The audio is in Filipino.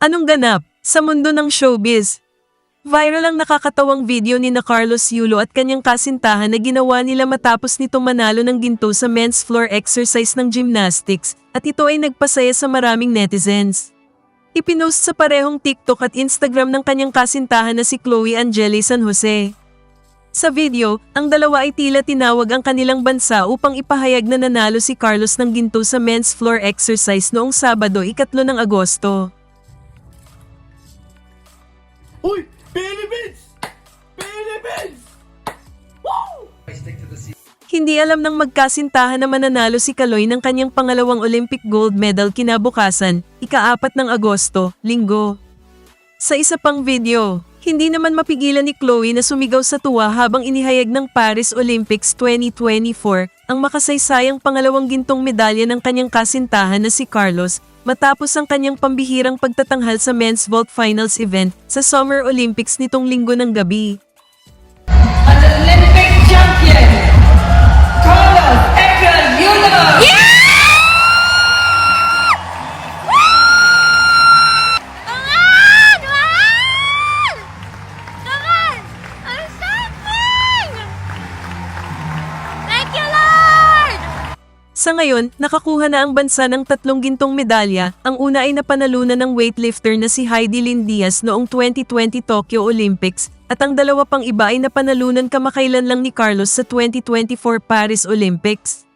Anong ganap sa mundo ng showbiz? Viral ang nakakatawang video ni na Carlos Yulo at kanyang kasintahan na ginawa nila matapos nito manalo ng ginto sa men's floor exercise ng gymnastics at ito ay nagpasaya sa maraming netizens. Ipinost sa parehong TikTok at Instagram ng kanyang kasintahan na si Chloe Angeli San Jose. Sa video, ang dalawa ay tila tinawag ang kanilang bansa upang ipahayag na nanalo si Carlos ng ginto sa men's floor exercise noong Sabado, ikatlo ng Agosto. Uy! Philippines! Philippines! Woo! Hindi alam ng magkasintahan na mananalo si Kaloy ng kanyang pangalawang Olympic gold medal kinabukasan, ikaapat ng Agosto, linggo. Sa isa pang video, hindi naman mapigilan ni Chloe na sumigaw sa tuwa habang inihayag ng Paris Olympics 2024 ang makasaysayang pangalawang gintong medalya ng kanyang kasintahan na si Carlos matapos ang kanyang pambihirang pagtatanghal sa men's vault finals event sa Summer Olympics nitong linggo ng gabi. Sa ngayon, nakakuha na ang bansa ng tatlong gintong medalya. Ang una ay napanalunan ng weightlifter na si Heidi Lynn Diaz noong 2020 Tokyo Olympics at ang dalawa pang iba ay napanalunan kamakailan lang ni Carlos sa 2024 Paris Olympics.